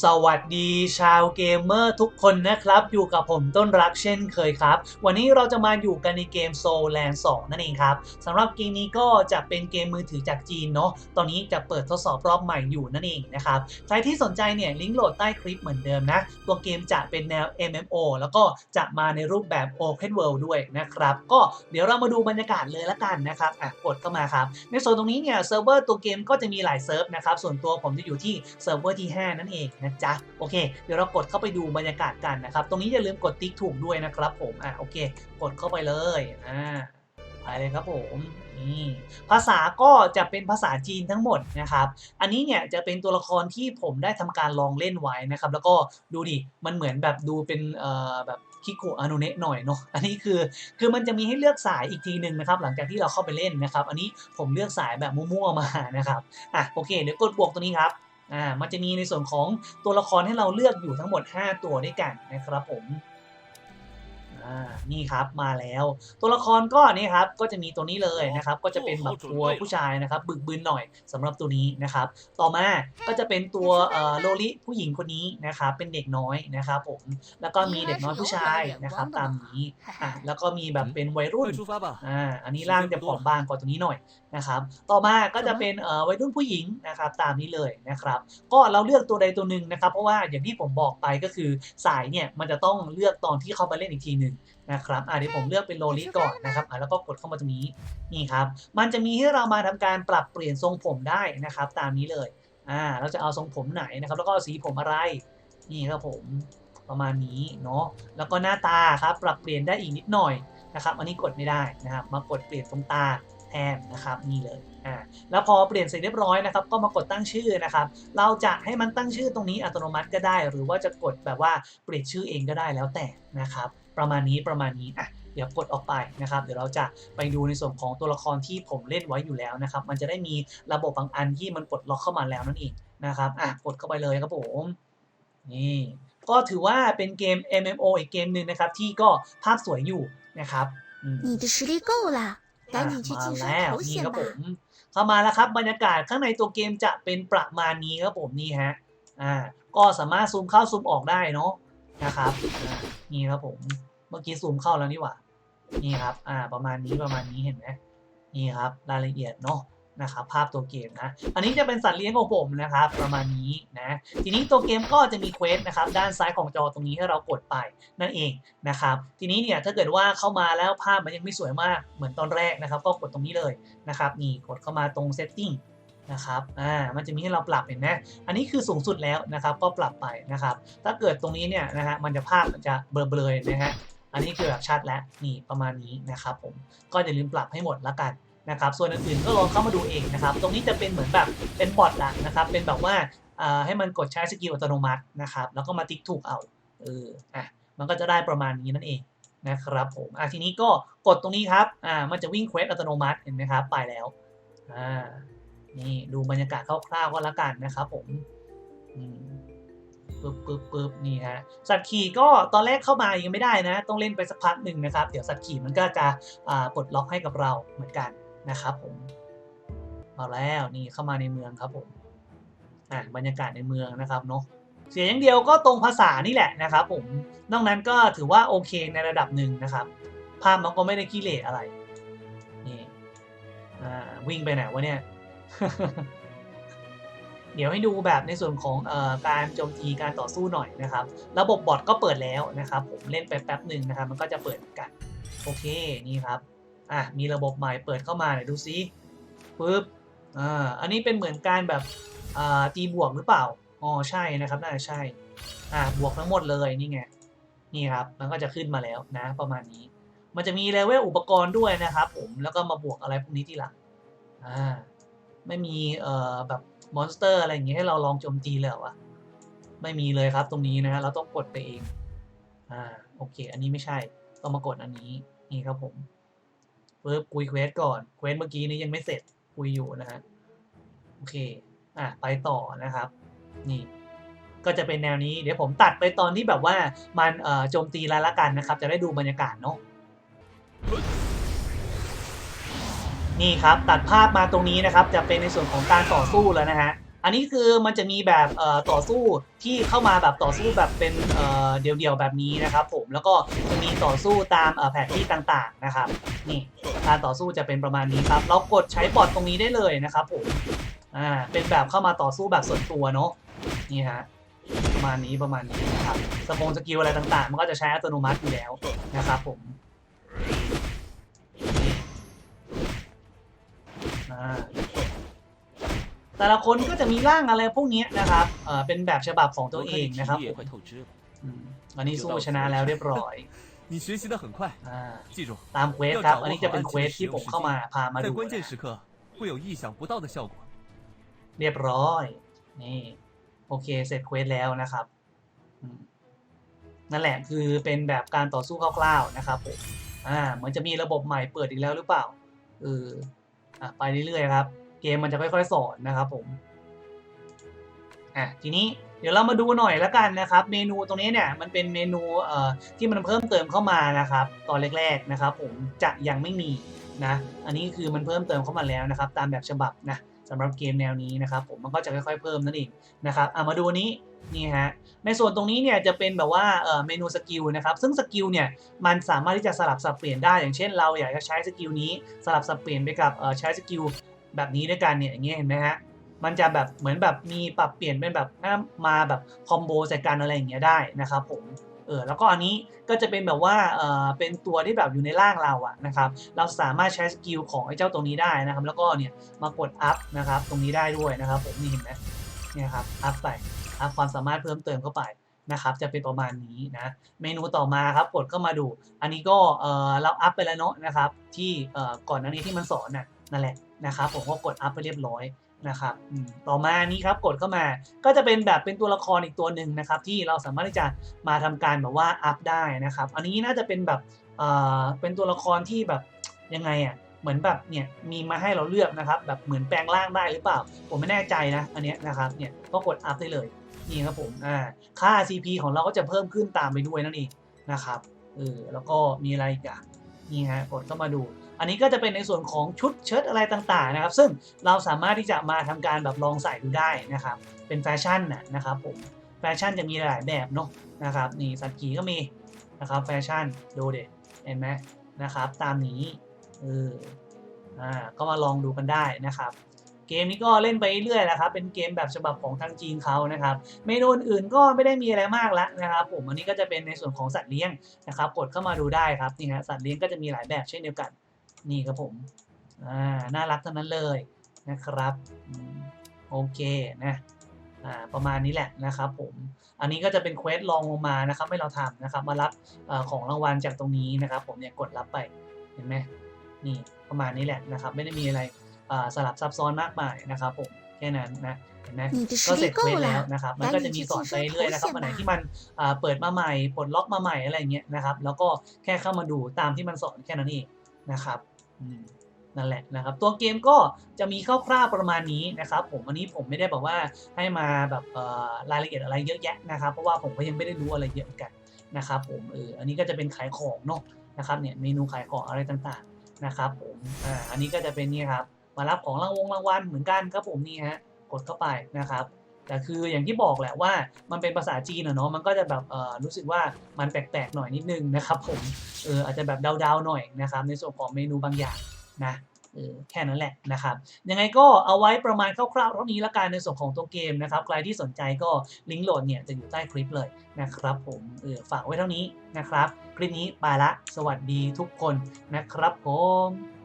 สวัสดีชาวเกมเมอร์ทุกคนนะครับ อยู่กับผมต้นรักเช่นเคยครับ วันนี้เราจะมาอยู่กันในเกม Soul Land 2นั่นเองครับสำหรับเกมนี้ก็จะเป็นเกมมือถือจากจีนเนาะตอนนี้จะเปิดทดสอบรอบใหม่อยู่นั่นเองนะครับใครที่สนใจเนี่ยลิงก์โหลดใต้คลิปเหมือนเดิมนะ ตัวเกมจะเป็นแนว MMO แล้วก็จะมาในรูปแบบ Open World ด้วยนะครับก็เดี๋ยวเรามาดูบรรยากาศเลยละกันนะครับอะกดเข้ามาครับในส่วนตรงนี้เนี่ยเซิร์ฟเวอร์ตัวเกมก็จะมีหลายเซิร์ฟนะครับส่วนตัวผมจะอยู่ที่เซิร์ฟเวอร์ที่ 5 นั่นเองนะจ๊ะโอเค เดี๋ยวเรากดเข้าไปดูบรรยากาศกันนะครับ ตรงนี้อย่าลืมกดติ๊กถูกด้วยนะครับผมอะโอเค กดเข้าไปเลยอ่าไปเลยครับผมนี่ภาษาก็จะเป็นภาษาจีนทั้งหมดนะครับ อันนี้เนี่ยจะเป็นตัวละครที่ผมได้ทำการลองเล่นไว้นะครับ แล้วก็ดูดิมันเหมือนแบบดูเป็นเอ่อแบบคิคุอนุเนะหน่อยเนาะ อันนี้คือ คือมันจะมีให้เลือกสายอีกทีหนึ่งนะครับ หลังจากที่เราเข้าไปเล่นนะครับ อันนี้ผมเลือกสายแบบมั่วๆมานะครับ อะโอเค เดี๋ยวกดบวกตัวนี้ครับ อ่ามันจะมีในส่วนของตัวละครให้เราเลือกอยู่ทั้งหมด 5 ตัวด้วยกันนะครับผมานี่ครับมาแล้ว ตัวละครก็นี่ครับก็จะมีตัวนี้เลยนะครับ ก็จะเป็นแบบตัวผู้ชายนะครับ บึกบืนหน่อยสำหรับตัวนี้นะครับ ต่อมาก็จะเป็นตัวโลลิผู้หญิงคนนี้นะครับเป็นเด็กน้อยนะครับผมแล้วก็มีเด็กน้อยผู้ชายนะครับ ตามนี้อ่าแล้วก็มีแบบเป็นวัยรุ่นอ่าอันนี้ร่างจะผอมบางกว่าตัวนี้หน่อยนะครับ ต่อมาก็จะเป็นวัยรุ่นผู้หญิงนะครับ ตามนี้เลยนะครับ ก็เราเลือกตัวใดตัวหนึ่งนะครับ เพราะว่าอย่างที่ผมบอกไปก็คือสายเนี่ยมันจะต้องเลือกตอนที่เข้ามาเล่นอีกทีหนึ่งนะครับอ่าเดี๋ยวผมเลือกเป็นโลลิก่อนนะครับอ่าแล้วก็กดเข้ามาตรงนี้นี่ครับ มันจะมีให้เรามาทำการปรับเปลี่ยนทรงผมได้นะครับ ตามนี้เลยอ่าเราจะเอาทรงผมไหนนะครับ แล้วก็สีผมอะไรนี่ครับผมประมาณนี้เนาะแล้วก็หน้าตาครับปรับเปลี่ยนได้อีกนิดหน่อยนะครับอันนี้กดไม่ได้นะครับ มากดเปลี่ยนตรงตาแทนนะครับนี่เลยอ่าแล้วพอเปลี่ยนเสร็จเรียบร้อยนะครับ ก็มากดตั้งชื่อนะครับ เราจะให้มันตั้งชื่อตรงนี้อัตโนมัติก็ได้ หรือว่าจะกดแบบว่าเปลี่ยนชื่อเองก็ได้แล้วแต่นะครับ ประมาณนี้ ประมาณนี้ อ่ะ เดี๋ยวกดออกไปนะครับ เดี๋ยวเราจะไปดูในส่วนของตัวละครที่ผมเล่นไว้อยู่แล้วนะครับ มันจะได้มีระบบบางอันที่มันปลดล็อกเข้ามาแล้วนั่นเองนะครับ อ่ะ กดเข้าไปเลยครับผม นี่ ก็ถือว่าเป็นเกม MMO อีกเกมหนึ่งนะครับ ที่ก็ภาพสวยอยู่นะครับอืม 你的实力够了， อ่ะ 赶紧去 มา 晋 แล้ว 升头 นี่ 衔 ครับผ 吧。 ม เข้ามาแล้วครับบรรยากาศข้างในตัวเกมจะเป็นประมาณนี้ครับผมนี่ฮะ อ่า ก็สามารถซูมเข้าซูมออกได้เนาะ นะครับ นี่ครับผม เมื่อกี้ซูมเข้าแล้วนี่หว่า นี่ครับ อ่า ประมาณนี้ประมาณนี้เห็นไหมนี่ครับ รายละเอียดเนาะนะครับภาพตัวเกมนะ อันนี้จะเป็นสัตว์เลี้ยงของผมนะครับ ประมาณนี้นะ ทีนี้ตัวเกมก็จะมีเควสนะครับด้านซ้ายของจอตรงนี้ให้เรากดไปนั่นเองนะครับ ทีนี้เนี่ยถ้าเกิดว่าเข้ามาแล้วภาพมันยังไม่สวยมากเหมือนตอนแรกนะครับ ก็กดตรงนี้เลยนะครับนี่กดเข้ามาตรง setting นะครับอ่ามันจะมีให้เราปรับเห็นไหมอันนี้คือสูงสุดแล้วนะครับก็ปรับไปนะครับ ถ้าเกิดตรงนี้เนี่ยนะฮะมันจะภาพมันจะเบลอๆนะฮะอันนี้คือแบบชัดแล้วนี่ประมาณนี้นะครับผมก็อย่าลืมปรับให้หมดละกันนะครับ ส่วนอื่นๆก็ลองเข้ามาดูเองนะครับ ตรงนี้จะเป็นเหมือนแบบเป็นบอทละนะครับ เป็นแบบว่าอ่าให้มันกดใช้สกิลอัตโนมัตินะครับ แล้วก็มาติ๊กถูกเอาเอออะมันก็จะได้ประมาณนี้นั่นเองนะครับผมอะทีนี้ก็กดตรงนี้ครับอ่ามันจะวิ่งเควสอัตโนมัติเห็นไหมครับไปแล้วอ่า นี่ดูบรรยากาศคร่าวๆก็แล้วกันนะครับผมปึ๊บปึ๊บปึ๊บนี่ฮะสัตว์ขี่ก็ตอนแรกเข้ามายังไม่ได้นะ ต้องเล่นไปสักพักหนึ่งนะครับ เดี๋ยวสัตว์ขี่มันก็จะปลดล็อกให้กับเราเหมือนกันนะครับผมเอาแล้วนี่เข้ามาในเมืองครับผมอะบรรยากาศในเมืองนะครับเนาะเสียอย่างเดียวก็ตรงภาษานี่แหละนะครับผมนอกนั้นก็ถือว่าโอเคในระดับหนึ่งนะครับ ภาพมันก็ไม่ได้ขี้เหร่อะไรนี่อ่าวิ่งไปไหนวะเนี่ย เดี๋ยวให้ดูแบบในส่วนของเอ่อการโจมตีการต่อสู้หน่อยนะครับ ระบบบอทก็เปิดแล้วนะครับ ผมเล่นไปแป๊บหนึ่งนะครับ มันก็จะเปิดกัน โอเคนี่ครับอะมีระบบใหม่เปิดเข้ามาหน่อยดูซิปึ๊บอ่าอันนี้เป็นเหมือนการแบบอ่าตีบวกหรือเปล่าอ๋อใช่นะครับน่าจะใช่อ่าบวกทั้งหมดเลยนี่ไงนี่ครับมันก็จะขึ้นมาแล้วนะประมาณนี้ มันจะมีเลเวลอุปกรณ์ด้วยนะครับ ผมแล้วก็มาบวกอะไรพวกนี้ทีหลังอ่า ไม่มีเอ่อแบบมอนสเตอร์อะไรอย่างเงี้ยให้เราลองโจมตีเลยเหรอวะไม่มีเลยครับตรงนี้นะฮะเราต้องกดไปเองอ่าโอเค อันนี้ไม่ใช่ต้องมากดอันนี้นี่ครับผมปึ๊บคุยเควสก่อนเควสเมื่อกี้นี้ยังไม่เสร็จคุยอยู่นะฮะโอเคอะไปต่อนะครับ นี่ก็จะเป็นแนวนี้เดี๋ยวผมตัดไปตอนที่แบบว่ามันเอ่อโจมตีแล้วละกันนะครับ จะได้ดูบรรยากาศเนาะ นี่ครับตัดภาพมาตรงนี้นะครับจะเป็นในส่วนของการต่อสู้แล้วนะฮะอันนี้คือมันจะมีแบบต่อสู้ที่เข้ามาแบบต่อสู้แบบเป็นเอ่อเดี่ยวๆแบบนี้นะครับ ผมแล้วก็จะมีต่อสู้ตามแผนที่ต่างๆนะครับ นี่การต่อสู้จะเป็นประมาณนี้ครับ เรากดใช้บอทตรงนี้ได้เลยนะครับผมอ่าเป็นแบบเข้ามาต่อสู้แบบส่วนตัวเนาะนี่ฮะประมาณนี้ประมาณนี้นะครับสปงสกิลอะไรต่างๆ มันก็จะใช้อัตโนมัติอยู่แล้วนะครับผม แต่ละคนก็จะมีร่างอะไรพวกเนี้ยนะครับเอ่อเป็นแบบฉบับของตัว 我 เอ 看 ง 你 นะครับ 体力 ผ 也 ม 快透支了。 อืมอันนี้สู้ชนะแล้วเรียบร้อย 你学习的很快， อ่า 记住， ตามเควสครับ อันนี้จะเป็นเควสที่ผมเข้ามาพามา 在 ดู 关键 นะ 时刻会有意想不到的效果。 เรียบร้อย นี่ โอเค เสร็จเควสแล้วนะครับอืมนั่นแหละคือเป็นแบบการต่อสู้คร่าวๆนะครับผมอ่าเหมือนจะมีระบบใหม่เปิดอีกแล้วหรือเปล่าเอออ่ะ ไปเรื่อยๆครับ เกมมันจะค่อยๆ สอนนะครับผมอะทีนี้เดี๋ยวเรามาดูหน่อยละกันนะครับ เมนูตรงนี้เนี่ยมันเป็นเมนูเอ่อที่มันเพิ่มเติมเข้ามานะครับ ตอนแรกๆนะครับ ผมจะยังไม่มีนะ อันนี้คือมันเพิ่มเติมเข้ามาแล้วนะครับ ตามแบบฉบับนะ สำหรับเกมแนวนี้นะครับผมมันก็จะค่อยๆเพิ่มนั่นเองนะครับอะมาดูนี้นี่ฮะในส่วนตรงนี้เนี่ยจะเป็นแบบว่าเมนูสกิลนะครับซึ่งสกิลเนี่ยมันสามารถที่จะสลับสับเปลี่ยนได้อย่างเช่น เราอยากจะใช้สกิลนี้สลับสับเปลี่ยนไปกับใช้สกิลแบบนี้ด้วยกันเนี่ยอย่างเงี้ยเห็นไหมฮะมันจะแบบเหมือนแบบมีปรับเปลี่ยนเป็นแบบมาแบบคอมโบใส่กันอะไรอย่างเงี้ยได้นะครับผม เออแล้วก็อันนี้ก็จะเป็นแบบว่าเออเป็นตัวที่แบบอยู่ในร่างเราอะนะครับเราสามารถใช้สกิลของไอ้เจ้าตรงนี้ได้นะครับ แล้วก็เนี่ยมากดอัพนะครับตรงนี้ได้ด้วยนะครับ ผมนี่เห็นไหมเนี่ยครับอัพไปอัพความสามารถเพิ่มเติมเข้าไปนะครับจะเป็นประมาณนี้นะเมนูต่อมาครับกดเข้ามาดู อันนี้ก็เออเราอัพไปแล้วเนาะนะครับที่เออก่อนหน้านี้ที่มันสอนน่ะนั่นแหละนะครับผมก็กดอัพไปเรียบร้อย นะครับอืมต่อมานี้ครับกดเข้ามาก็จะเป็นแบบเป็นตัวละครอีกตัวหนึ่งนะครับ ที่เราสามารถที่จะมาทำการแบบว่าอัพได้นะครับ อันนี้น่าจะเป็นแบบเอ่อเป็นตัวละครที่แบบยังไงอะเหมือนแบบเนี่ยมีมาให้เราเลือกนะครับ แบบเหมือนแปลงร่างได้หรือเปล่า ผมไม่แน่ใจนะอันนี้นะครับเนี่ยก็กดอัพได้เลยนี่ครับผมอ่าค่า CP ของเราก็จะเพิ่มขึ้นตามไปด้วยนั่นเองนะครับเออแล้วก็มีอะไรอีกอะนี่ฮะกดเข้ามาดู อันนี้ก็จะเป็นในส่วนของชุดเชิ้ตอะไรต่างๆนะครับ ซึ่งเราสามารถที่จะมาทำการแบบลองใส่ดูได้นะครับ เป็นแฟชั่นนะนะครับผมแฟชั่นจะมีหลายแบบเนาะนะครับนี่สักกีก็มีนะครับแฟชั่นดูเด็เห็นไหมนะครับ ตามนี้เอออ่าก็มาลองดูกันได้นะครับเกมนี้ก็เล่นไปเรื่อยๆนะครับ เป็นเกมแบบฉบับของทางจีนเขานะครับ เมนูอื่นก็ไม่ได้มีอะไรมากละนะครับผม อันนี้ก็จะเป็นในส่วนของสัตว์เลี้ยงนะครับ กดเข้ามาดูได้ครับ นี่ฮะสัตว์เลี้ยงก็จะมีหลายแบบเช่นเดียวกัน นี่ครับผมน่ารักเท่านั้นเลยนะครับโอเคนะประมาณนี้แหละนะครับผมอันนี้ก็จะเป็นเควสลองลงมานะครับให้เราทำนะครับ มารับของรางวัลจากตรงนี้นะครับ ผมเนี่ยกดรับไปเห็นไหมนี่ประมาณนี้แหละนะครับ ไม่ได้มีอะไรสลับซับซ้อนมากมายนะครับผมแค่นั้นนะเห็นไหมก็เสร็จเควสแล้วนะครับ มันก็จะมีสอนไปเรื่อยนะครับวันไหนที่มันเปิดมาใหม่ปลดล็อกมาใหม่อะไรเงี้ยนะครับ แล้วก็แค่เข้ามาดูตามที่มันสอนแค่นั้นเอง นะครับนั่นแหละนะครับ ตัวเกมก็จะมีคร่าวๆประมาณนี้นะครับ ผมอันนี้ผมไม่ได้บอกว่าให้มาแบบรายละเอียดอะไรเยอะแยะนะครับ เพราะว่าผมก็ยังไม่ได้รู้อะไรเยอะกันนะครับ ผมเอออันนี้ก็จะเป็นขายของเนาะนะครับเนี่ยเมนูขายของอะไรต่างๆนะครับ ผมอ่าอันนี้ก็จะเป็นนี่ครับมารับของรางวงรางวัลเหมือนกันครับผมนี่ฮะกดเข้าไปนะครับ แต่คืออย่างที่บอกแหละว่ามันเป็นภาษาจีนอะเนาะมันก็จะแบบเออรู้สึกว่ามันแปลกๆหน่อยนิดนึงนะครับผมเอออาจจะแบบเดาๆหน่อยนะครับในส่วนของเมนูบางอย่างนะเออแค่นั้นแหละนะครับ ยังไงก็เอาไว้ประมาณคร่าวๆเท่านี้ละกันในส่วนของตัวเกมนะครับ ใครที่สนใจก็ลิงก์โหลดเนี่ยจะอยู่ใต้คลิปเลยนะครับผมเออฝากไว้เท่านี้นะครับ คลิปนี้ไปละ สวัสดีทุกคนนะครับผม